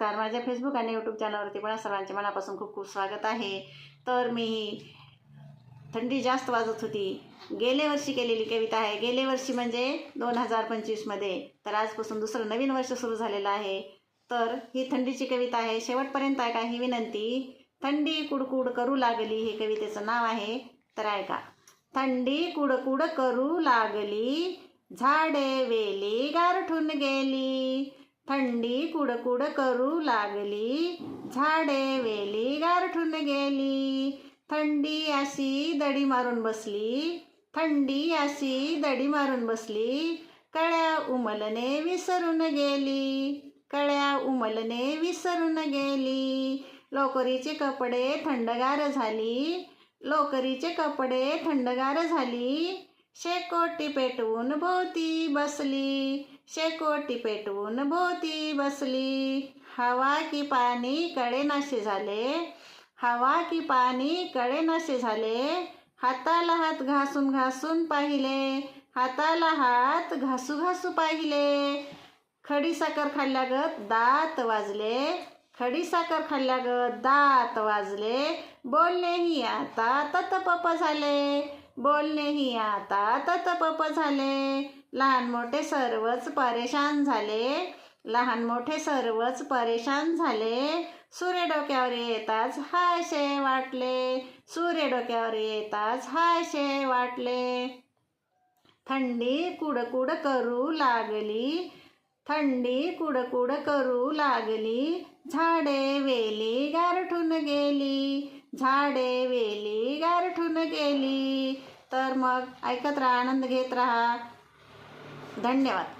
नमस्कार. माझ्या फेसबुक आणि यूट्यूब चॅनलवरती पण सर्वांचे मनापासून खूप खूप स्वागत आहे. तर मी थंडी जास्त वाजत होती. गेल्या वर्षी केलेली कविता आहे. गेल्या वर्षी म्हणजे दोन हजार पंचवीसमध्ये तर आजपासून दुसरं नवीन वर्ष सुरू झालेलं आहे. तर ही थंडीची कविता आहे. शेवटपर्यंत ऐका ही विनंती. थंडी कुडकुड करू लागली हे कवितेचं नाव आहे. तर ऐका. थंडी कुडकुड करू लागली. झाडे वेली गारठून गेली. थंडी कुडकुड करू लागली. झाडे वेली गारठून गेली. थंडी अशी दडी मारून बसली. थंडी अशी दडी मारून बसली. कळ्या उमलने विसरून गेली. कळ्या उमलने विसरून गेली. लोकरीचे कपडे थंडगार झाली. लोकरीचे कपडे थंडगार झाली. शेकोटी पेटवून भोवती बसली. शेकोटी पेटवून भोवती बसली. हवा की पाणी कडेनाशे झाले. हवा की पाणी कळे नसे झाले. हाताला हात घासून घासून पाहिले. हाताला हात घासू घासू पाहिले. खडी साखर खाल्ल्यागत दात वाजले. खडी साखर खाल्ल्यागत दात वाजले. बोलणेही आता ततपप झाले. बोलणेही आता ततपप झाले. लहान मोठे सर्वच परेशान झाले. लहान मोठे सर्वच परेशान झाले. सूर्य डोक्यावर येताच हायशे वाटले. सूर्य डोक्यावर येताच हायशे वाटले. थंडी कुडकुड करू लागली. थंडी कुडकुड करू लागली. झाडे वेली गारठून गेली. झाडे वेली गारठून गेली. तर मग ऐकत राहा आनंद घेत राहा. धन्यवाद.